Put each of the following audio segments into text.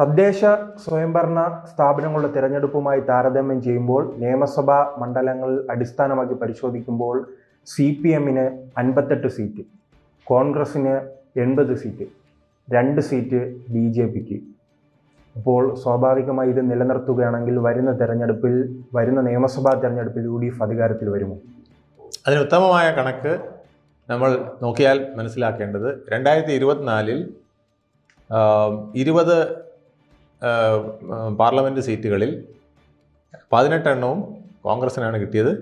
തദ്ദേശ സ്വയംഭരണ സ്ഥാപനങ്ങളുടെ തിരഞ്ഞെടുപ്പുമായി താരതമ്യം ചെയ്യുമ്പോൾ നിയമസഭാ മണ്ഡലങ്ങൾ അടിസ്ഥാനമാക്കി പരിശോധിക്കുമ്പോൾ സി പി എമ്മിന് അൻപത്തെട്ട് സീറ്റ് കോൺഗ്രസ്സിന് എൺപത് സീറ്റ് രണ്ട് സീറ്റ് ബി ജെ പിക്ക്. അപ്പോൾ സ്വാഭാവികമായി ഇത് നിലനിർത്തുകയാണെങ്കിൽ വരുന്ന തെരഞ്ഞെടുപ്പിൽ വരുന്ന നിയമസഭാ തെരഞ്ഞെടുപ്പിൽ യു ഡി എഫ് അധികാരത്തിൽ വരുമോ? അതിന് ഉത്തമമായ കണക്ക് നമ്മൾ നോക്കിയാൽ മനസ്സിലാക്കേണ്ടത്. രണ്ടായിരത്തി ഇരുപത്തിനാലിൽ ഇരുപത് പാർലമെന്റ് സീറ്റുകളിൽ പതിനെട്ടെണ്ണവും കോൺഗ്രസിനാണ് കിട്ടിയത്.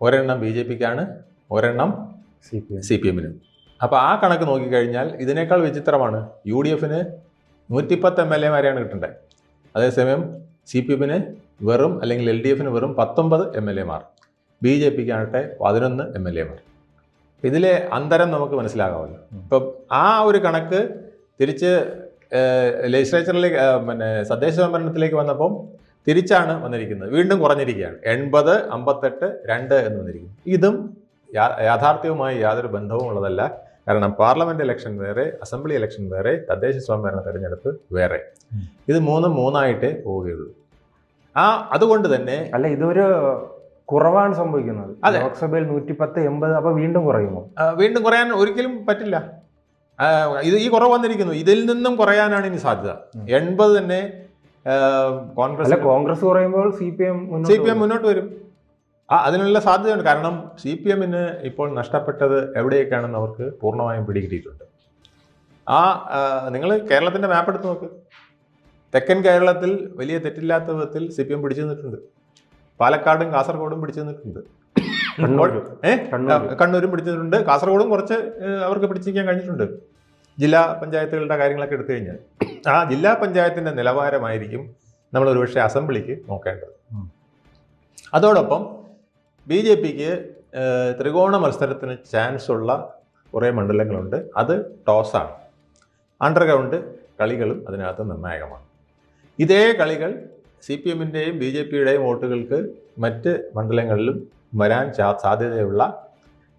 ഒരെണ്ണം ബി ജെ പിക്കാണ് ഒരെണ്ണം C P M. C P എമ്മിനും. അപ്പോൾ ആ കണക്ക് നോക്കിക്കഴിഞ്ഞാൽ ഇതിനേക്കാൾ വിചിത്രമാണ്. യു ഡി എഫിന് നൂറ്റിപ്പത്ത് എം എൽ എമാരെയാണ് കിട്ടേണ്ടത്. അതേസമയം സി പി എമ്മിന് വെറും അല്ലെങ്കിൽ എൽ ഡി എഫിന് വെറും പത്തൊമ്പത് എം എൽ എമാർ. ബി ജെ പിക്കാകട്ടെ പതിനൊന്ന് എം എൽ എമാർ. ഇതിലെ അന്തരം നമുക്ക് മനസ്സിലാകാമല്ലോ. ഇപ്പം ആ ഒരു കണക്ക് തിരിച്ച് ലെജിസ്ലേച്ചറിലേക്ക് പിന്നെ തദ്ദേശ സ്വയംഭരണത്തിലേക്ക് വന്നപ്പം തിരിച്ചാണ് വന്നിരിക്കുന്നത്. വീണ്ടും കുറഞ്ഞിരിക്കുകയാണ്. എൺപത് അമ്പത്തെട്ട് രണ്ട് എന്ന് വന്നിരിക്കുന്നു. ഇതും യാഥാർത്ഥ്യവുമായി യാതൊരു ബന്ധവും ഉള്ളതല്ല. കാരണം പാർലമെന്റ് ഇലക്ഷൻ വേറെ അസംബ്ലി ഇലക്ഷൻ വേറെ തദ്ദേശ സ്വയംഭരണ തെരഞ്ഞെടുപ്പ് വേറെ. ഇത് മൂന്നും മൂന്നായിട്ടേ പോവുകയുള്ളൂ. ആ അതുകൊണ്ട് തന്നെ അല്ല ഇതൊരു കുറവാണ് സംഭവിക്കുന്നത്. ലോക്സഭയിൽ നൂറ്റിപ്പത്ത് എൺപത് അപ്പൊ വീണ്ടും കുറയുമോ? വീണ്ടും കുറയാൻ ഒരിക്കലും പറ്റില്ല. ഇത് ഈ കുറവ് വന്നിരിക്കുന്നു. ഇതിൽ നിന്നും കുറയാനാണ് ഇനി സാധ്യത. എൺപത് തന്നെ കോൺഗ്രസ് കോൺഗ്രസ് കുറയുമ്പോൾ C P M C P M മുന്നോട്ട് വരും. ആ അതിനുള്ള സാധ്യതയുണ്ട്. കാരണം സി പി എമ്മിന് ഇപ്പോൾ നഷ്ടപ്പെട്ടത് എവിടെയൊക്കെയാണെന്ന് അവർക്ക് പൂർണമായും പിടികിട്ടിയിട്ടുണ്ട്. ആ നിങ്ങൾ കേരളത്തിന്റെ മാപ്പ് എടുത്ത് നോക്ക്. തെക്കൻ കേരളത്തിൽ വലിയ തെറ്റില്ലാത്ത വിധത്തിൽ സി പി എം പിടിച്ചു നിന്നിട്ടുണ്ട്. പാലക്കാടും കാസർഗോഡും പിടിച്ചു നിന്നിട്ടുണ്ട്. കണ്ണൂരും പിടിച്ചിട്ടുണ്ട്. കാസർഗോഡും കുറച്ച് അവർക്ക് പിടിച്ചിരിക്കാൻ കഴിഞ്ഞിട്ടുണ്ട്. ജില്ലാ പഞ്ചായത്തുകളുടെ കാര്യങ്ങളൊക്കെ എടുത്തു കഴിഞ്ഞാൽ ആ ജില്ലാ പഞ്ചായത്തിന്റെ നിലവാരമായിരിക്കും നമ്മൾ ഒരുപക്ഷെ അസംബ്ലിക്ക് നോക്കേണ്ടത്. അതോടൊപ്പം ബി ജെ പിക്ക് ത്രികോണ മത്സരത്തിന് ചാൻസ് ഉള്ള കുറേ മണ്ഡലങ്ങളുണ്ട്. അത് ടോസാണ്. അണ്ടർഗ്രൗണ്ട് കളികളും അതിനകത്ത് നിർണായകമാണ്. ഇതേ കളികൾ സി പി എമ്മിന്റെയും ബി ജെ പിയുടെയും വോട്ടുകൾക്ക് മറ്റ് മണ്ഡലങ്ങളിലും വരാൻ ചാ- സാധ്യതയുള്ള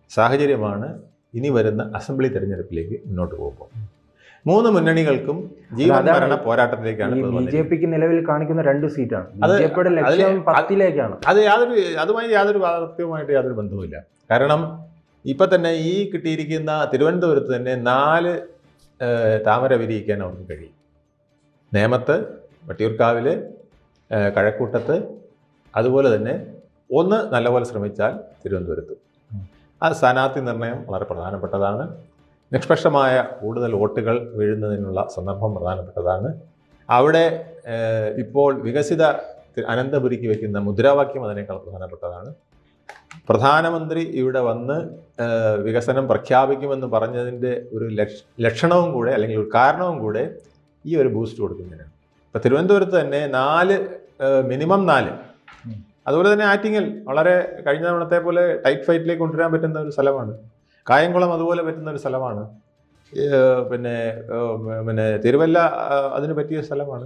സാഹചര്യമാണ് ഇനി വരുന്ന അസംബ്ലി തെരഞ്ഞെടുപ്പിലേക്ക് മുന്നോട്ട് പോകുമ്പോൾ. മൂന്ന് മുന്നണികൾക്കും ജീവൻ ഭരണ മരണ പോരാട്ടത്തിലേക്കാണ് ബി ജെ പിക്ക് നിലവിൽ കാണിക്കുന്ന രണ്ട് സീറ്റാണ്. ലക്ഷ്യം പത്തിലേക്കാണ്. അത് യാതൊരു അതുമായി യാതൊരു വാദത്വമായിട്ട് യാതൊരു ബന്ധവുമില്ല. കാരണം ഇപ്പൊ തന്നെ ഈ കിട്ടിയിരിക്കുന്ന തിരുവനന്തപുരത്ത് തന്നെ നാല് താമര വിരിയിക്കാൻ അവർക്ക് കഴിയും. നേമത്ത് വട്ടിയൂർക്കാവിൽ കഴക്കൂട്ടത്ത് അതുപോലെ തന്നെ ഒന്ന് നല്ലപോലെ ശ്രമിച്ചാൽ തിരുവനന്തപുരത്ത്. ആ സ്ഥാനാർത്ഥി നിർണയം വളരെ പ്രധാനപ്പെട്ടതാണ്. നിഷ്പക്ഷമായ കൂടുതൽ വോട്ടുകൾ വീഴുന്നതിനുള്ള സന്ദർഭം പ്രധാനപ്പെട്ടതാണ്. അവിടെ ഇപ്പോൾ വികസിത അനന്തപുരിക്ക് വയ്ക്കുന്ന മുദ്രാവാക്യം അതിനേക്കാൾ പ്രധാനപ്പെട്ടതാണ്. പ്രധാനമന്ത്രി ഇവിടെ വന്ന് വികസനം പ്രഖ്യാപിക്കുമെന്ന് പറഞ്ഞതിന്റെ ഒരു ലക്ഷണവും കൂടെ അല്ലെങ്കിൽ ഒരു കാരണവും കൂടെ ഈ ഒരു ബൂസ്റ്റ് കൊടുക്കുന്നതിനാണ്. ഇപ്പം തിരുവനന്തപുരത്ത് തന്നെ നാല് മിനിമം നാല്. അതുപോലെ തന്നെ ആറ്റിങ്ങൽ വളരെ കഴിഞ്ഞ തവണത്തെ പോലെ ടൈറ്റ് ഫൈറ്റിലേക്ക് കൊണ്ടുവരാൻ പറ്റുന്ന ഒരു സ്ഥലമാണ്. കായംകുളം അതുപോലെ പറ്റുന്ന ഒരു സ്ഥലമാണ്. പിന്നെ പിന്നെ തിരുവല്ല അതിന് പറ്റിയ സ്ഥലമാണ്.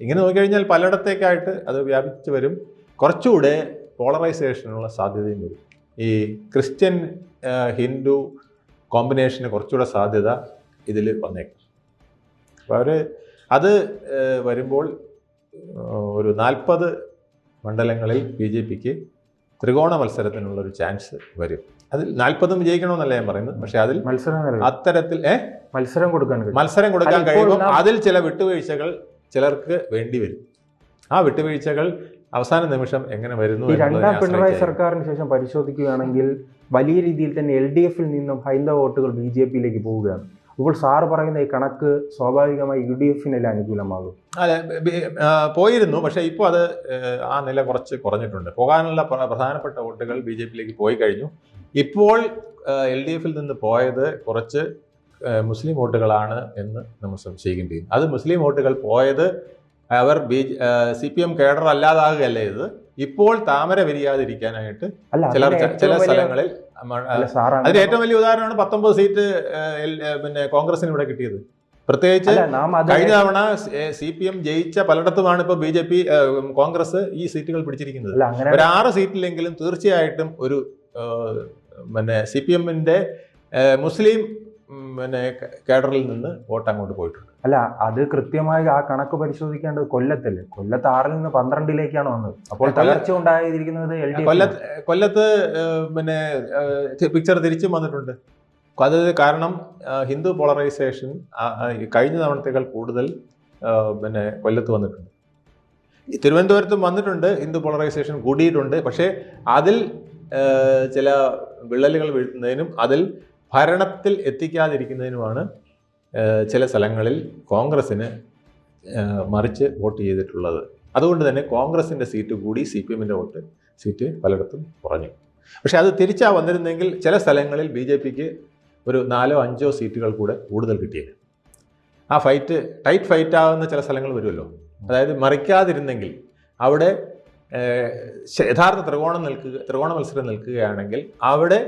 ഇങ്ങനെ നോക്കിക്കഴിഞ്ഞാൽ പലയിടത്തേക്കായിട്ട് അത് വ്യാപിച്ചു വരും. കുറച്ചുകൂടെ പോളറൈസേഷനുള്ള സാധ്യതയും വരും. ഈ ക്രിസ്ത്യൻ ഹിന്ദു കോമ്പിനേഷന് കുറച്ചുകൂടെ സാധ്യത ഇതിൽ വന്നേക്കും. അപ്പോൾ അവർ അത് വരുമ്പോൾ ഒരു നാൽപ്പത് മണ്ഡലങ്ങളിൽ ബി ജെ പിക്ക് ത്രികോണ മത്സരത്തിനുള്ള ഒരു ചാൻസ് വരും. അതിൽ നാൽപ്പതും വിജയിക്കണമെന്നല്ല ഞാൻ പറയുന്നത്? പക്ഷെ അതിൽ മത്സരം അത്തരത്തിൽ ഏ? മത്സരം കൊടുക്കാൻ മത്സരം കൊടുക്കാൻ കഴിയുമ്പോൾ അതിൽ ചില വിട്ടുവീഴ്ചകൾ ചിലർക്ക് വേണ്ടി വരും. ആ വിട്ടുവീഴ്ചകൾ അവസാന നിമിഷം എങ്ങനെ വരുന്നു രണ്ടാം പിണറായി. സർക്കാരിന് ശേഷം പരിശോധിക്കുകയാണെങ്കിൽ വലിയ രീതിയിൽ തന്നെ എൽ ഡി എഫിൽ നിന്നും ഹൈന്ദവ വോട്ടുകൾ ബി ജെ പിയിലേക്ക് പോവുകയാണ്. അപ്പോൾ സാറ് പറയുന്ന ഈ കണക്ക് സ്വാഭാവികമായി യു ഡി എഫിനല്ല അനുകൂലമാകും? അതെ പോയിരുന്നു. പക്ഷേ ഇപ്പോൾ അത് ആ നില കുറച്ച് കുറഞ്ഞിട്ടുണ്ട്. പോകാനുള്ള പ്രധാനപ്പെട്ട വോട്ടുകൾ ബി ജെ പിയിലേക്ക് പോയി കഴിഞ്ഞു. ഇപ്പോൾ എൽ ഡി എഫിൽ നിന്ന് പോയത് കുറച്ച് മുസ്ലിം വോട്ടുകളാണ് എന്ന് നമ്മൾ സംശയിക്കേണ്ടി അത് മുസ്ലിം വോട്ടുകൾ പോയത് അവർ B C P M cadre അല്ലാതാകുകയല്ലേ ഇത് ഇപ്പോൾ താമര വിരിയാതിരിക്കാനായിട്ട് ചില ചില സ്ഥലങ്ങളിൽ അതിന് ഏറ്റവും വലിയ ഉദാഹരണമാണ് പത്തൊമ്പത് സീറ്റ് പിന്നെ കോൺഗ്രസിന് ഇവിടെ കിട്ടിയത്. പ്രത്യേകിച്ച് കഴിഞ്ഞ തവണ സി പി എം ജയിച്ച പലയിടത്തുമാണ് ഇപ്പൊ ബി ജെ പി കോൺഗ്രസ് ഈ സീറ്റുകൾ പിടിച്ചിരിക്കുന്നത്. ഒരു ആറ് സീറ്റിലെങ്കിലും തീർച്ചയായിട്ടും ഒരു പിന്നെ സി പി എമ്മിന്റെ മുസ്ലിം പിന്നെ കേഡറിൽ നിന്ന് വോട്ട് അങ്ങോട്ട് പോയിട്ടുണ്ട്. അല്ല അത് കൃത്യമായി ആ കണക്ക് പരിശോധിക്കേണ്ടത് കൊല്ലത്തല്ലേ കൊല്ലത്ത് ആറിൽ നിന്ന് പന്ത്രണ്ടിലേക്കാണ് വന്നത്. അപ്പോൾ തകർച്ച ഉണ്ടായിരിക്കുന്നത് എൽ ഡി കൊല്ലത്ത് കൊല്ലത്ത് പിന്നെ പിക്ചർ തിരിച്ചും വന്നിട്ടുണ്ട്. അത് കാരണം ഹിന്ദു പോളറൈസേഷൻ കഴിഞ്ഞ തവണത്തേക്കാൾ കൂടുതൽ പിന്നെ കൊല്ലത്ത് വന്നിട്ടുണ്ട്. തിരുവനന്തപുരത്തും വന്നിട്ടുണ്ട് ഹിന്ദു പോളറൈസേഷൻ കൂടിയിട്ടുണ്ട്. പക്ഷേ അതിൽ ചില വിള്ളലുകൾ വീഴ്ത്തുന്നതിനും അതിൽ ഭരണത്തിൽ എത്തിക്കാതിരിക്കുന്നതിനുമാണ് ചില സ്ഥലങ്ങളിൽ കോൺഗ്രസ്സിന് മറിച്ച് വോട്ട് ചെയ്തിട്ടുള്ളത്. അതുകൊണ്ട് തന്നെ കോൺഗ്രസിന്റെ സീറ്റ് കൂടി സി പി എമ്മിന്റെ വോട്ട് സീറ്റ് പലയിടത്തും കുറഞ്ഞു. പക്ഷേ അത് തിരിച്ചാ വന്നിരുന്നെങ്കിൽ ചില സ്ഥലങ്ങളിൽ ബി ജെ പിക്ക് ഒരു നാലോ അഞ്ചോ സീറ്റുകൾ കൂടെ കൂടുതൽ കിട്ടിയേനെ. ആ ഫൈറ്റ് ടൈറ്റ് ഫൈറ്റ് ആകുന്ന ചില സ്ഥലങ്ങൾ വരുമല്ലോ. അതായത് മറിക്കാതിരുന്നെങ്കിൽ അവിടെ യഥാർത്ഥ ത്രികോണം നിൽക്കുക ത്രികോണ മത്സരം നിൽക്കുകയാണെങ്കിൽ അവിടെ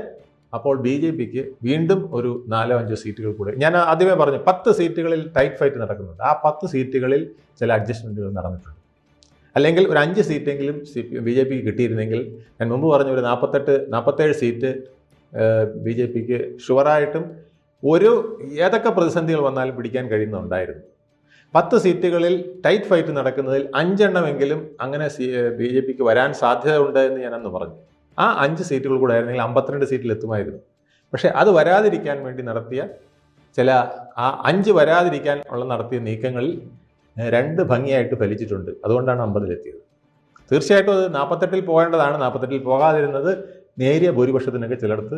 അപ്പോൾ ബി ജെ പിക്ക് വീണ്ടും ഒരു നാലോ അഞ്ചോ സീറ്റുകൾ കൂടെ. ഞാൻ ആദ്യമേ പറഞ്ഞു പത്ത് സീറ്റുകളിൽ ടൈറ്റ് ഫൈറ്റ് നടക്കുന്നുണ്ട്. ആ പത്ത് സീറ്റുകളിൽ ചില അഡ്ജസ്റ്റ്മെന്റുകൾ നടന്നിട്ടുണ്ട്. അല്ലെങ്കിൽ ഒരു അഞ്ച് സീറ്റെങ്കിലും സി ബി ജെ പിക്ക് കിട്ടിയിരുന്നെങ്കിൽ ഞാൻ മുമ്പ് പറഞ്ഞ ഒരു നാൽപ്പത്തെട്ട് നാൽപ്പത്തേഴ് സീറ്റ് ബി ജെ പിക്ക് ഷുവറായിട്ടും ഒരു ഏതൊക്കെ പ്രതിസന്ധികൾ വന്നാലും പിടിക്കാൻ കഴിയുന്നുണ്ടായിരുന്നു. പത്ത് സീറ്റുകളിൽ ടൈറ്റ് ഫൈറ്റ് നടക്കുന്നതിൽ അഞ്ചെണ്ണമെങ്കിലും അങ്ങനെ ബി ജെ പിക്ക് വരാൻ സാധ്യതയുണ്ട് എന്ന് ഞാനന്ന് പറഞ്ഞു. ആ അഞ്ച് സീറ്റുകൾ കൂടെ ആയിരുന്നെങ്കിൽ അമ്പത്തിരണ്ട് സീറ്റിൽ എത്തുമായിരുന്നു. പക്ഷേ അത് വരാതിരിക്കാൻ വേണ്ടി നടത്തിയ ചില ആ അഞ്ച് വരാതിരിക്കാൻ ഉള്ള നടത്തിയ നീക്കങ്ങളിൽ രണ്ട് ഭംഗിയായിട്ട് ഫലിച്ചിട്ടുണ്ട്. അതുകൊണ്ടാണ് അമ്പതിലെത്തിയത്. തീർച്ചയായിട്ടും അത് നാൽപ്പത്തെട്ടിൽ പോകേണ്ടതാണ്. നാൽപ്പത്തെട്ടിൽ പോകാതിരുന്നത് നേരിയ ഭൂരിപക്ഷത്തിനൊക്കെ ചിലടത്ത്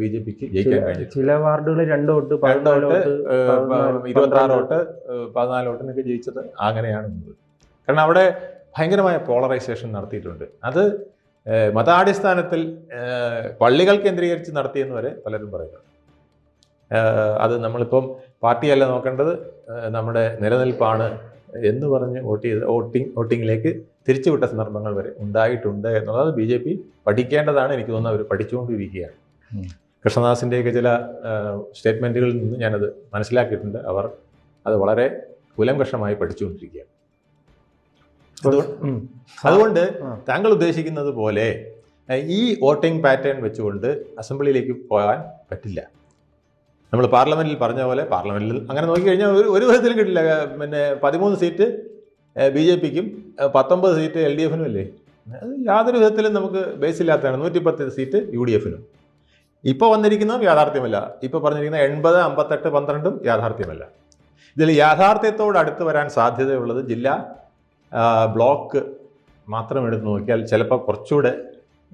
ബി ജെ പിക്ക് ജയിക്കാൻ കഴിഞ്ഞു ചില വാർഡുകൾ രണ്ട് വോട്ട് രണ്ട് വോട്ട് തൊട്ട് വോട്ട് പതിനാല്, വോട്ടിനൊക്കെ ജയിച്ചത് അങ്ങനെയാണ് കാരണം അവിടെ ഭയങ്കരമായ പോളറൈസേഷൻ നടത്തിയിട്ടുണ്ട്. അത് മതാടിസ്ഥാനത്തിൽ പള്ളികൾ കേന്ദ്രീകരിച്ച് നടത്തിയെന്ന് വരെ പലരും പറയുന്നു അത് നമ്മളിപ്പം പാർട്ടിയല്ല നോക്കേണ്ടത് നമ്മുടെ നിലനിൽപ്പാണ് എന്ന് പറഞ്ഞ് വോട്ട് ചെയ്ത് വോട്ടിംഗ് വോട്ടിങ്ങിലേക്ക് തിരിച്ചുവിട്ട സന്ദർഭങ്ങൾ വരെ ഉണ്ടായിട്ടുണ്ട് എന്നുള്ളത് ബി ജെ പി പഠിക്കേണ്ടതാണ്. എനിക്ക് തോന്നുന്നത് അവർ പഠിച്ചുകൊണ്ടിരിക്കുകയാണ്. കൃഷ്ണദാസിന്റെയൊക്കെ ചില സ്റ്റേറ്റ്മെന്റുകളിൽ നിന്ന് ഞാനത് മനസ്സിലാക്കിയിട്ടുണ്ട്. അവർ അത് വളരെ കുലംകഷമായി പഠിച്ചുകൊണ്ടിരിക്കുകയാണ്. അതുകൊണ്ട് താങ്കൾ ഉദ്ദേശിക്കുന്നത് പോലെ ഈ വോട്ടിംഗ് പാറ്റേൺ വെച്ചുകൊണ്ട് അസംബ്ലിയിലേക്ക് പോകാൻ പറ്റില്ല. നമ്മൾ പാർലമെന്റിൽ പറഞ്ഞ പോലെ പാർലമെന്റിൽ അങ്ങനെ നോക്കിക്കഴിഞ്ഞാൽ ഒരു ഒരു വിധത്തിലും കിട്ടില്ല. പിന്നെ പതിമൂന്ന് സീറ്റ് ബി ജെ പിക്കും പത്തൊമ്പത് സീറ്റ് എൽ ഡി എഫിനും അല്ലേ? അത് യാതൊരു വിധത്തിലും നമുക്ക് ബേസ് ഇല്ലാത്തതാണ്. നൂറ്റിപ്പത്ത് സീറ്റ് യു ഡി എഫിനും. ഇപ്പോൾ വന്നിരിക്കുന്നതും യാഥാർത്ഥ്യമല്ല. ഇപ്പോൾ പറഞ്ഞിരിക്കുന്ന എൺപത് അമ്പത്തെട്ട് പന്ത്രണ്ടും യാഥാർത്ഥ്യമല്ല. ഇതിൽ യാഥാർത്ഥ്യത്തോട് അടുത്ത് വരാൻ സാധ്യതയുള്ളത് ജില്ലാ ബ്ലോക്ക് മാത്രം എടുത്ത് നോക്കിയാൽ ചിലപ്പോൾ കുറച്ചുകൂടെ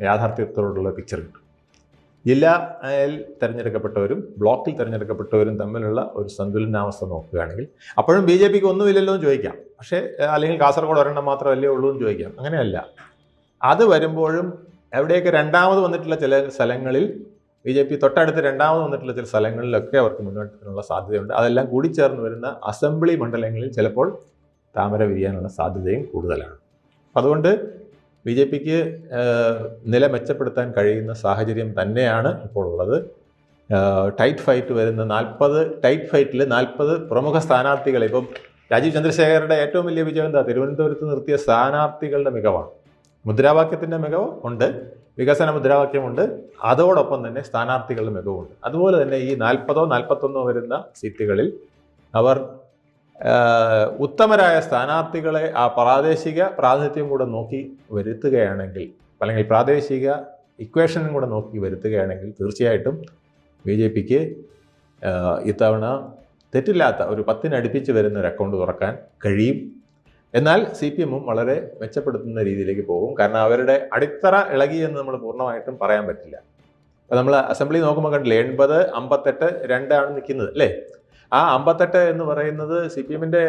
യാഥാർത്ഥ്യത്തോടുള്ള പിക്ചർ കിട്ടും. ജില്ലയിൽ തിരഞ്ഞെടുക്കപ്പെട്ടവരും ബ്ലോക്കിൽ തിരഞ്ഞെടുക്കപ്പെട്ടവരും തമ്മിലുള്ള ഒരു സന്തുലനാവസ്ഥ നോക്കുകയാണെങ്കിൽ അപ്പോഴും ബി ജെ പിക്ക് ഒന്നുമില്ലല്ലോ എന്ന് ചോദിക്കാം. പക്ഷേ അല്ലെങ്കിൽ കാസർഗോഡ് ഒരെണ്ണം മാത്രമല്ലേ ഉള്ളൂ എന്ന് ചോദിക്കാം. അങ്ങനെയല്ല. അത് വരുമ്പോഴും എവിടെയൊക്കെ രണ്ടാമത് വന്നിട്ടുള്ള ചില സ്ഥലങ്ങളിൽ ബി ജെ പി തൊട്ടടുത്ത് രണ്ടാമത് വന്നിട്ടുള്ള ചില സ്ഥലങ്ങളിലൊക്കെ അവർക്ക് മുന്നോട്ടത്തിനുള്ള സാധ്യതയുണ്ട്. അതെല്ലാം കൂടിച്ചേർന്ന് വരുന്ന അസംബ്ലി മണ്ഡലങ്ങളിൽ ചിലപ്പോൾ താമര വിരിയാനുള്ള സാധ്യതയും കൂടുതലാണ്. അപ്പം അതുകൊണ്ട് ബി ജെ പിക്ക് നില മെച്ചപ്പെടുത്താൻ കഴിയുന്ന സാഹചര്യം തന്നെയാണ് ഇപ്പോൾ ഉള്ളത്. ടൈറ്റ് ഫൈറ്റ് വരുന്ന നാൽപ്പത് ടൈറ്റ് ഫൈറ്റിൽ നാൽപ്പത് പ്രമുഖ സ്ഥാനാർത്ഥികളെ ഇപ്പം രാജീവ് ചന്ദ്രശേഖരയുടെ ഏറ്റവും വലിയ വിജയം എന്താ? തിരുവനന്തപുരത്ത് നിർത്തിയ സ്ഥാനാർത്ഥികളുടെ മികവാണ്. മുദ്രാവാക്യത്തിന്റെ മികവ് ഉണ്ട് വികസന മുദ്രാവാക്യമുണ്ട് അതോടൊപ്പം തന്നെ സ്ഥാനാർത്ഥികളുടെ മികവുണ്ട് അതുപോലെ തന്നെ ഈ നാൽപ്പതോ നാൽപ്പത്തൊന്നോ വരുന്ന സീറ്റുകളിൽ അവർ ഉത്തമരായ സ്ഥാനാർത്ഥികളെ ആ പ്രാദേശിക പ്രാതിനിധ്യം കൂടെ നോക്കി വരുത്തുകയാണെങ്കിൽ അല്ലെങ്കിൽ പ്രാദേശിക ഇക്വേഷനും കൂടെ നോക്കി വരുത്തുകയാണെങ്കിൽ തീർച്ചയായിട്ടും ബി ജെ പിക്ക് ഇത്തവണ തെറ്റില്ലാത്ത ഒരു പത്തിനടുപ്പിച്ച് വരുന്ന ഒരു അക്കൗണ്ട് തുറക്കാൻ കഴിയും. എന്നാൽ സി പി എമ്മും വളരെ മെച്ചപ്പെടുത്തുന്ന രീതിയിലേക്ക് പോകും. കാരണം അവരുടെ അടിത്തറ ഇളകി എന്ന് നമ്മൾ പൂർണമായിട്ടും പറയാൻ പറ്റില്ല. അപ്പം നമ്മൾ അസംബ്ലി നോക്കുമ്പോൾ കണ്ടില്ലേ എൺപത് അമ്പത്തെട്ട് രണ്ടാണ് നിൽക്കുന്നത് അല്ലേ? ആ അമ്പത്തെട്ട് എന്ന് പറയുന്നത് സി പി എമ്മിന്റെ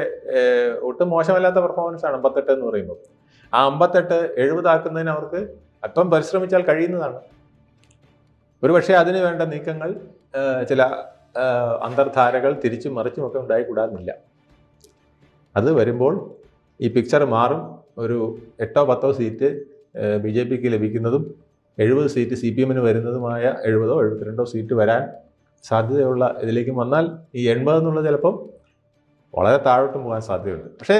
ഒട്ടും മോശമല്ലാത്ത പെർഫോമൻസ് ആണ് അമ്പത്തെട്ട് എന്ന് പറയുമ്പോൾ ആ അമ്പത്തെട്ട് എഴുപതാക്കുന്നതിന് അവർക്ക് അല്പം പരിശ്രമിച്ചാൽ കഴിയുന്നതാണ്. ഒരുപക്ഷെ അതിന് വേണ്ട നീക്കങ്ങൾ ചില അന്തർധാരകൾ തിരിച്ചും മറിച്ചുമൊക്കെ ഉണ്ടായിക്കൂടാന്നില്ല അത് വരുമ്പോൾ ഈ പിക്ചർ മാറും. ഒരു എട്ടോ പത്തോ സീറ്റ് ബി ജെ പിക്ക് ലഭിക്കുന്നതും എഴുപത് സീറ്റ് സി പി എമ്മിന് വരുന്നതുമായ എഴുപതോ എഴുപത്തിരണ്ടോ സീറ്റ് വരാൻ സാധ്യതയുള്ള ഇതിലേക്ക് വന്നാൽ ഈ എൺപത് എന്നുള്ളത് ചിലപ്പം വളരെ താഴോട്ട് പോകാൻ സാധ്യതയുണ്ട്. പക്ഷേ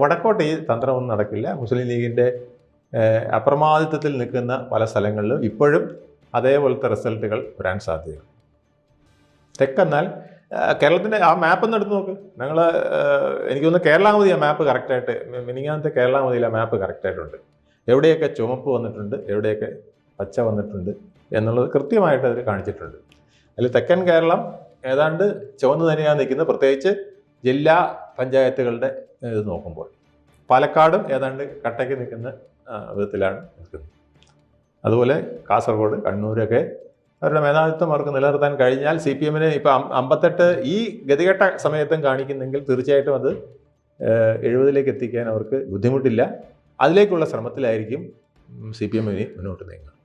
വടക്കോട്ട് ഈ തന്ത്രമൊന്നും നടക്കില്ല. മുസ്ലിം ലീഗിന്റെ അപ്രമാദിത്വത്തിൽ നിൽക്കുന്ന പല സ്ഥലങ്ങളിലും ഇപ്പോഴും അതേപോലത്തെ റിസൾട്ടുകൾ വരാൻ സാധ്യതയുണ്ട്. തെക്കെന്നാൽ കേരളത്തിന്റെ ആ മാപ്പ് ഒന്ന് എടുത്ത് നോക്ക്. ഞങ്ങൾ എനിക്ക് തോന്നുന്നു കേരളാമതി ആ മാപ്പ് കറക്റ്റായിട്ട് മിനിങ്ങാനത്തെ കേരളാമതിയിൽ ആ മാപ്പ് കറക്റ്റായിട്ടുണ്ട് എവിടെയൊക്കെ ചുമപ്പ് വന്നിട്ടുണ്ട് എവിടെയൊക്കെ പച്ച വന്നിട്ടുണ്ട് എന്നുള്ളത് കൃത്യമായിട്ട് അതിൽ കാണിച്ചിട്ടുണ്ട്. അതിൽ തെക്കൻ കേരളം ഏതാണ്ട് ചുവന്ന് തന്നെയാണ് നിൽക്കുന്നത്. പ്രത്യേകിച്ച് ജില്ലാ പഞ്ചായത്തുകളുടെ ഇത് നോക്കുമ്പോൾ. പാലക്കാടും ഏതാണ്ട് കട്ടയ്ക്ക് നിൽക്കുന്ന വിധത്തിലാണ് നിൽക്കുന്നത്. അതുപോലെ കാസർഗോഡ് കണ്ണൂരൊക്കെ അവരുടെ മേധാവിത്വം അവർക്ക് നിലനിർത്താൻ കഴിഞ്ഞാൽ സി പി എമ്മിന് ഇപ്പം അമ്പത്തെട്ട് ഈ ഗതികെട്ട സമയത്തും കാണിക്കുന്നെങ്കിൽ തീർച്ചയായിട്ടും അത് എഴുപതിലേക്ക് എത്തിക്കാൻ അവർക്ക് ബുദ്ധിമുട്ടില്ല. അതിലേക്കുള്ള ശ്രമത്തിലായിരിക്കും സി പി എം ഇനി മുന്നോട്ട് നീങ്ങുക.